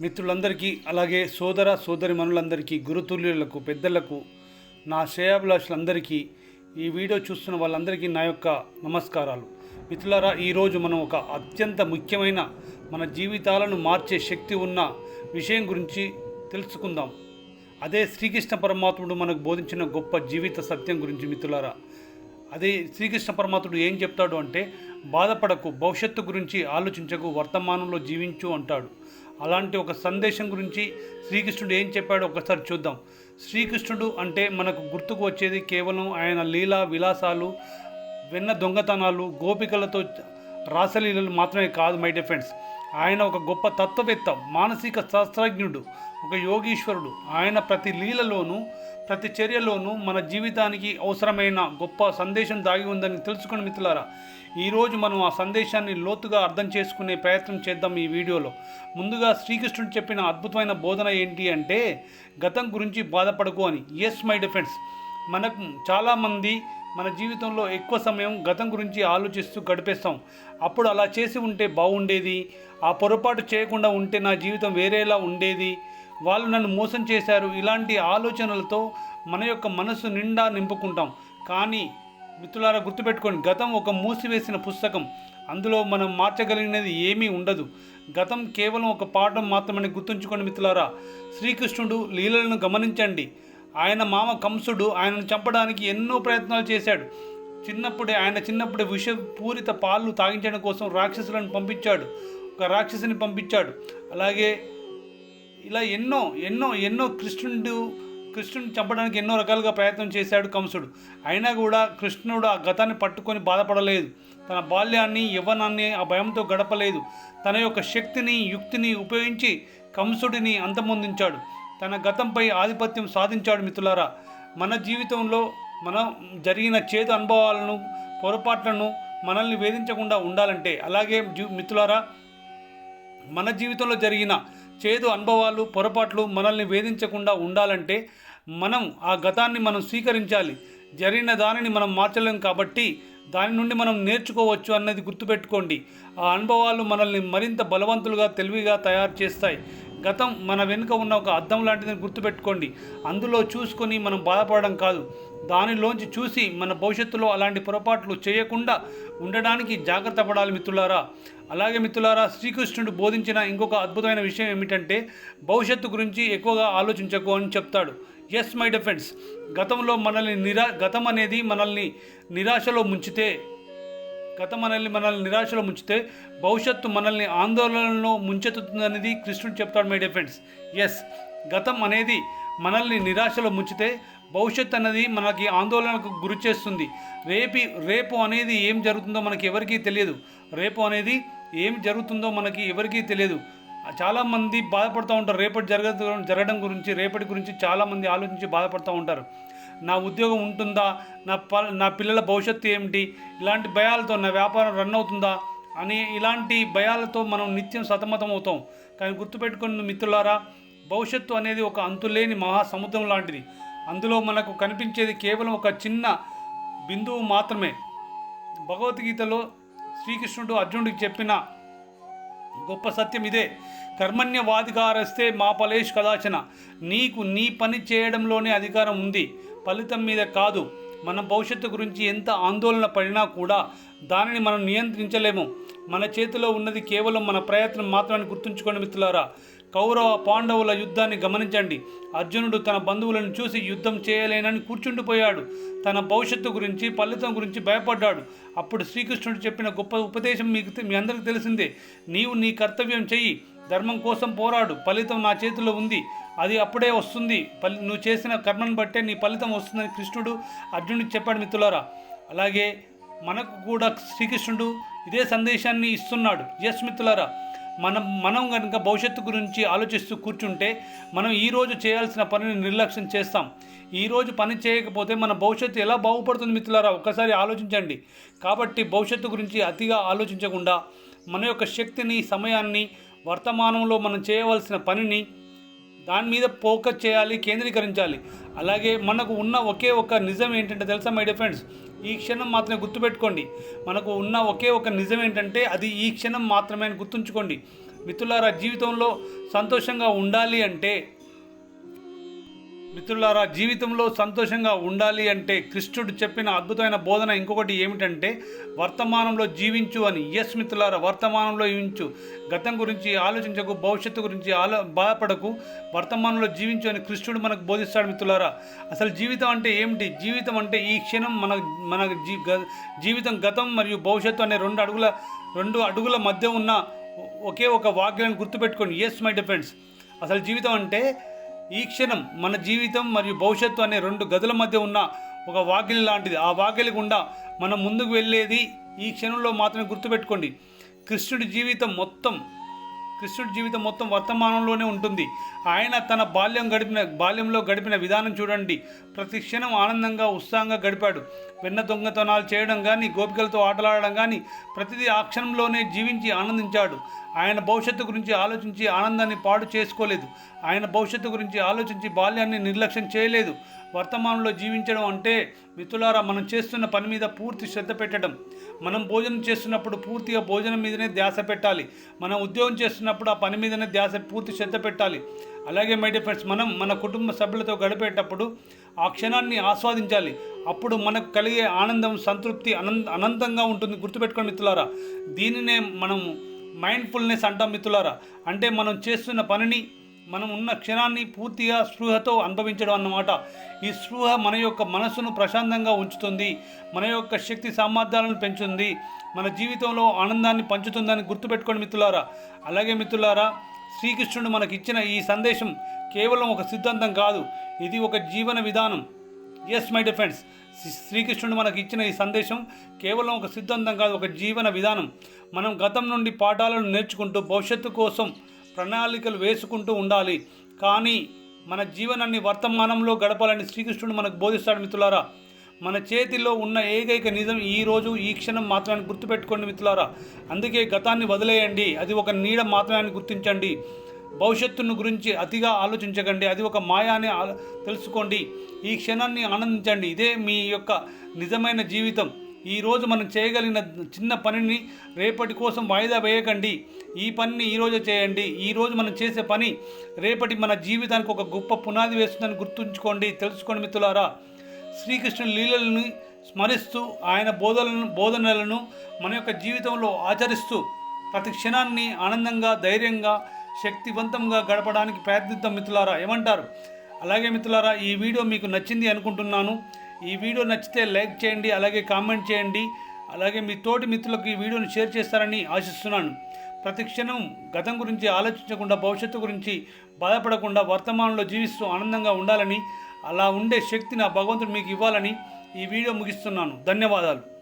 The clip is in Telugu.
మిత్రులందరికీ అలాగే సోదర సోదరి మనులందరికీ గురుతుల్యులకు పెద్దలకు నా శ్రేయాభిలాషులందరికీ ఈ వీడియో చూస్తున్న వాళ్ళందరికీ నా యొక్క నమస్కారాలు. మిత్రులారా ఈరోజు మనం ఒక అత్యంత ముఖ్యమైన మన జీవితాలను మార్చే శక్తి ఉన్న విషయం గురించి తెలుసుకుందాం. అదే శ్రీకృష్ణ పరమాత్ముడు మనకు బోధించిన గొప్ప జీవిత సత్యం గురించి మిత్రులారా. అదే శ్రీకృష్ణ పరమాత్ముడు ఏం చెప్తాడు అంటే బాధపడకు భవిష్యత్తు గురించి ఆలోచించకు వర్తమానంలో జీవించు అంటాడు. అలాంటి ఒక సందేశం గురించి శ్రీకృష్ణుడు ఏం చెప్పాడో ఒకసారి చూద్దాం. శ్రీకృష్ణుడు అంటే మనకు గుర్తుకు వచ్చేది కేవలం ఆయన లీలా విలాసాలు వెన్న దొంగతనాలు గోపికలతో రాసలీలలు మాత్రమే కాదు మై డియర్ ఫ్రెండ్స్. ఆయన ఒక గొప్ప తత్వవేత్త మానసిక శాస్త్రజ్ఞుడు ఒక యోగీశ్వరుడు. ఆయన ప్రతి లీలలోనూ ప్రతి చర్యలోనూ మన జీవితానికి అవసరమైన గొప్ప సందేశం దాగి ఉందని తెలుసుకుని మిత్రులారా ఈరోజు మనం ఆ సందేశాన్ని లోతుగా అర్థం చేసుకునే ప్రయత్నం చేద్దాం ఈ వీడియోలో. ముందుగా శ్రీకృష్ణుడు చెప్పిన అద్భుతమైన బోధన ఏంటి అంటే గతం గురించి బాధపడకు అని. ఎస్ మై డిఫెన్స్ మనకు చాలామంది మన జీవితంలో ఎక్కువ సమయం గతం గురించి ఆలోచిస్తూ గడిపేస్తాం. అప్పుడు అలా చేసి ఉంటే బాగుండేది. ఆ పొరపాటు చేయకుండా ఉంటే నా జీవితం వేరేలా ఉండేది. వాళ్ళు నన్ను మోసం చేశారు. ఇలాంటి ఆలోచనలతో మన యొక్క మనసు నిండా నింపుకుంటాం. కానీ మిత్రులారా గుర్తుపెట్టుకోండి గతం ఒక మూసివేసిన పుస్తకం. అందులో మనం మార్చగలిగినది ఏమీ ఉండదు. గతం కేవలం ఒక పాఠం మాత్రమని గుర్తుంచుకోండి మిత్రులారా. శ్రీకృష్ణుడు లీలలను గమనించండి. ఆయన మామ కంసుడు ఆయనను చంపడానికి ఎన్నో ప్రయత్నాలు చేశాడు. చిన్నప్పుడే ఆయన చిన్నప్పుడే విషపూరిత పాలు తాగించడం కోసం రాక్షసులను పంపించాడు. ఒక రాక్షసుని పంపించాడు. అలాగే ఇలా ఎన్నో ఎన్నో ఎన్నో కృష్ణుడు కృష్ణుని చంపడానికి ఎన్నో రకాలుగా ప్రయత్నం చేశాడు కంసుడు. అయినా కూడా కృష్ణుడు ఆ గతాన్ని పట్టుకొని బాధపడలేదు. తన బాల్యాన్ని యవ్వనాన్ని ఆ భయంతో గడపలేదు. తన యొక్క శక్తిని యుక్తిని ఉపయోగించి కంసుడిని అంతమొందించాడు. తన గతంపై ఆధిపత్యం సాధించాడు మిత్రులారా. మన జీవితంలో మనం జరిగిన చేదు అనుభవాలను పొరపాట్లను మనల్ని వేధించకుండా ఉండాలంటే అలాగే మిత్రులారా మన జీవితంలో జరిగిన చేదు అనుభవాలు పొరపాట్లు మనల్ని వేధించకుండా ఉండాలంటే మనం ఆ గతాన్ని మనం స్వీకరించాలి. జరిగిన దానిని మనం మార్చలేం కాబట్టి దాని నుండి మనం నేర్చుకోవచ్చు అన్నది గుర్తుపెట్టుకోండి. ఆ అనుభవాలు మనల్ని మరింత బలవంతులుగా తెలివిగా తయారు చేస్తాయి. గతం మన వెనుక ఉన్న ఒక అద్దం లాంటిదని గుర్తుపెట్టుకోండి. అందులో చూసుకొని మనం బాధపడడం కాదు. దానిలోంచి చూసి మన భవిష్యత్తులో అలాంటి పొరపాట్లు చేయకుండా ఉండడానికి జాగ్రత్త పడాలి మిత్రులారా. అలాగే మిత్రులారా శ్రీకృష్ణుడు బోధించిన ఇంకొక అద్భుతమైన విషయం ఏమిటంటే భవిష్యత్తు గురించి ఎక్కువగా ఆలోచించకు అని చెప్తాడు. ఎస్ మై డిఫెండ్స్ గతంలో మనల్ని నిరా గతం అనేది మనల్ని నిరాశలో ముంచితే గతం మనల్ని మనల్ని నిరాశలో ముంచితే భవిష్యత్తు మనల్ని ఆందోళనలో ముంచెత్తుతుందనేది కృష్ణుడు చెప్తాడు మై డిఫెండ్స్ ఎస్ గతం అనేది మనల్ని నిరాశలో ముంచితే భవిష్యత్ అనేది మనకి ఆందోళనకు గురి చేస్తుంది. రేపి రేపు అనేది ఏం జరుగుతుందో మనకి ఎవరికీ తెలియదు. రేపు అనేది ఏం జరుగుతుందో మనకి ఎవరికీ తెలియదు. చాలామంది బాధపడుతూ ఉంటారు. రేపటి జరగ జరగడం గురించి రేపటి గురించి చాలామంది ఆలోచించి బాధపడుతూ ఉంటారు. నా ఉద్యోగం ఉంటుందా? నా ప నా పిల్లల భవిష్యత్తు ఏమిటి? ఇలాంటి భయాలతో నా వ్యాపారం రన్ అవుతుందా? అని ఇలాంటి భయాలతో మనం నిత్యం సతమతం అవుతాం. కానీ గుర్తుపెట్టుకున్న మిత్రులారా భవిష్యత్తు అనేది ఒక అంతులేని మహాసముద్రం లాంటిది. అందులో మనకు కనిపించేది కేవలం ఒక చిన్న బిందువు మాత్రమే. భగవద్గీతలో శ్రీకృష్ణుడు అర్జునుడికి చెప్పిన గొప్ప సత్యం ఇదే. కర్మణ్యవాధికారస్తే మా ఫలేష్ కదాచన. నీకు నీ పని చేయడంలోనే అధికారం ఉంది. ఫలితం మీద కాదు. మన భవిష్యత్తు గురించి ఎంత ఆందోళన పడినా కూడా దానిని మనం నియంత్రించలేము. మన చేతిలో ఉన్నది కేవలం మన ప్రయత్నం మాత్రమే గుర్తుంచుకోండి మిత్రులారా. కౌరవ పాండవుల యుద్ధాన్ని గమనించండి. అర్జునుడు తన బంధువులను చూసి యుద్ధం చేయలేనని కూర్చుండిపోయాడు తన భవిష్యత్తు గురించి ఫలితం గురించి భయపడ్డాడు. అప్పుడు శ్రీకృష్ణుడు చెప్పిన గొప్ప ఉపదేశం మీకు మీ అందరికీ తెలిసిందే. నీవు నీ కర్తవ్యం చెయ్యి. ధర్మం కోసం పోరాడు. ఫలితం నా చేతిలో ఉంది. అది అప్పుడే వస్తుంది. ఫలి నువ్వు చేసిన కర్మను బట్టే నీ ఫలితం వస్తుందని కృష్ణుడు అర్జునుడికి చెప్పాడు మిత్రులారా. అలాగే మనకు కూడా శ్రీకృష్ణుడు ఇదే సందేశాన్ని ఇస్తున్నాడు. ఎస్ మిత్రులారా. మనం మనం కనుక భవిష్యత్తు గురించి ఆలోచిస్తూ కూర్చుంటే మనం ఈరోజు చేయాల్సిన పనిని నిర్లక్ష్యం చేస్తాం. ఈరోజు పని చేయకపోతే మన భవిష్యత్తు ఎలా బాగుపడుతుంది మిత్రులారా? ఒక్కసారి ఆలోచించండి. కాబట్టి భవిష్యత్తు గురించి అతిగా ఆలోచించకుండా మన యొక్క శక్తిని సమయాన్ని వర్తమానంలో మనం చేయవలసిన పనిని దాని మీద ఫోకస్ చేయాలి కేంద్రీకరించాలి. అలాగే మనకు ఉన్న ఒకే ఒక నిజం ఏంటంటే తెలుసా మై డియర్ ఫ్రెండ్స్ ఈ క్షణం మాత్రమే గుర్తుపెట్టుకోండి. మనకు ఉన్న ఒకే ఒక నిజం ఏంటంటే అది ఈ క్షణం మాత్రమే అని గుర్తుంచుకోండి. మిత్రులారా జీవితంలో సంతోషంగా ఉండాలి అంటే మిత్రులారా జీవితంలో సంతోషంగా ఉండాలి అంటే కృష్ణుడు చెప్పిన అద్భుతమైన బోధన ఇంకొకటి ఏమిటంటే వర్తమానంలో జీవించు అని. ఎస్ మిత్రులారా వర్తమానంలో జీవించు. గతం గురించి ఆలోచించకు భవిష్యత్తు గురించి ఆలో బాధపడకు. వర్తమానంలో జీవించు అని కృష్ణుడు మనకు బోధిస్తాడు మిత్రులారా. అసలు జీవితం అంటే ఏమిటి? జీవితం అంటే ఈ క్షణం మన మన జీ గ- జీవితం గతం మరియు భవిష్యత్తు అనే రెండు అడుగుల రెండు అడుగుల మధ్య ఉన్న ఒకే ఒక వాక్యాన్ని గుర్తుపెట్టుకోండి. ఎస్ మై డిఫెండ్స్ అసలు జీవితం అంటే ఈ క్షణం మన జీవితం మరియు భవిష్యత్తు అనే రెండు గదుల మధ్య ఉన్న ఒక వాకిలి లాంటిది. ఆ వాకిలి గుండా మనం ముందుకు వెళ్ళేది ఈ క్షణంలో మాత్రమే గుర్తుపెట్టుకోండి. కృష్ణుడి జీవితం మొత్తం కృష్ణుడి జీవితం మొత్తం వర్తమానంలోనే ఉంటుంది. ఆయన తన బాల్యం గడిపిన బాల్యంలో గడిపిన విధానం చూడండి. ప్రతి క్షణం ఆనందంగా ఉత్సాహంగా గడిపాడు. వెన్న దొంగతనాలు చేయడం కానీ గోపికలతో ఆటలాడడం కానీ ప్రతిదీ ఆ క్షణంలోనే జీవించి ఆనందించాడు. ఆయన భవిష్యత్తు గురించి ఆలోచించి ఆనందాన్ని పాడు చేసుకోలేదు. ఆయన భవిష్యత్తు గురించి ఆలోచించి బాల్యాన్ని నిర్లక్ష్యం చేయలేదు. వర్తమానంలో జీవించడం అంటే మిత్రులారా మనం చేస్తున్న పని మీద పూర్తి శ్రద్ధ పెట్టడం. మనం భోజనం చేస్తున్నప్పుడు పూర్తిగా భోజనం మీదనే ధ్యాస పెట్టాలి. మనం ఉద్యోగం చేస్తున్నప్పుడు ఆ పని మీదనే ధ్యాస పూర్తి శ్రద్ధ పెట్టాలి. అలాగే మై డియర్ ఫ్రెండ్స్ మనం మన కుటుంబ సభ్యులతో గడిపేటప్పుడు ఆ క్షణాన్ని ఆస్వాదించాలి. అప్పుడు మనకు కలిగే ఆనందం సంతృప్తి అనంత అనంతంగా ఉంటుంది. గుర్తుపెట్టుకోండి మిత్రులారా. దీనినే మనం మైండ్ఫుల్నెస్ అంటాం మిత్రులారా. అంటే మనం చేస్తున్న పనిని మనం ఉన్న క్షణాన్ని పూర్తిగా స్పృహతో అనుభవించడం అన్నమాట. ఈ స్పృహ మన యొక్క మనసును ప్రశాంతంగా ఉంచుతుంది. మన యొక్క శక్తి సామర్థ్యాలను పెంచుతుంది. మన జీవితంలో ఆనందాన్ని పంచుతుందని గుర్తుపెట్టుకోండి మిత్రులారా. అలాగే మిత్రులారా శ్రీకృష్ణుడు మనకి ఇచ్చిన ఈ సందేశం కేవలం ఒక సిద్ధాంతం కాదు. ఇది ఒక జీవన విధానం. ఎస్ మై డిఫెండ్స్ శ్రీకృష్ణుడు మనకి ఇచ్చిన ఈ సందేశం కేవలం ఒక సిద్ధాంతం కాదు ఒక జీవన విధానం. మనం గతం నుండి పాఠాలను నేర్చుకుంటూ భవిష్యత్తు కోసం ప్రణాళికలు వేసుకుంటూ ఉండాలి. కానీ మన జీవనాన్ని వర్తమానంలో గడపాలని శ్రీకృష్ణుడు మనకు బోధిస్తాడు మిత్రులారా. మన చేతిలో ఉన్న ఏకైక నిజం ఈ రోజు ఈ క్షణం మాత్రమే గుర్తుపెట్టుకోండి మిత్రులారా. అందుకే గతాన్ని వదిలేయండి. అది ఒక నీడ మాత్రమే అని గుర్తించండి. భవిష్యత్తును గురించి అతిగా ఆలోచించకండి. అది ఒక మాయాని ఆలో- తెలుసుకోండి. ఈ క్షణాన్ని ఆనందించండి. ఇదే మీ యొక్క నిజమైన జీవితం. ఈరోజు మనం చేయగలిగిన చిన్న పనిని రేపటి కోసం వాయిదా వేయకండి. ఈ పనిని ఈరోజే చేయండి. ఈ రోజు మనం చేసే పని రేపటి మన జీవితానికి ఒక గొప్ప పునాది వేస్తుందని గుర్తుంచుకోండి. తెలుసుకోండి మిత్రులారా. శ్రీకృష్ణుని లీలలను స్మరిస్తూ ఆయన బోధనలను బోధనలను మన యొక్క జీవితంలో ఆచరిస్తూ ప్రతి క్షణాన్ని ఆనందంగా ధైర్యంగా శక్తివంతంగా గడపడానికి ప్రయత్నిద్దాం మిత్రులారా. ఏమంటారు? అలాగే మిత్రులారా ఈ వీడియో మీకు నచ్చింది అనుకుంటున్నాను. ఈ వీడియో నచ్చితే లైక్ చేయండి అలాగే కామెంట్ చేయండి అలాగే మీ తోటి మిత్రులకు ఈ వీడియోని షేర్ చేస్తారని ఆశిస్తున్నాను. ప్రతి క్షణం గతం గురించి ఆలోచించకుండా భవిష్యత్తు గురించి బాధపడకుండా వర్తమానంలో జీవిస్తూ ఆనందంగా ఉండాలని అలా ఉండే శక్తిని ఆ భగవంతుడు మీకు ఇవ్వాలని ఈ వీడియో ముగిస్తున్నాను. ధన్యవాదాలు.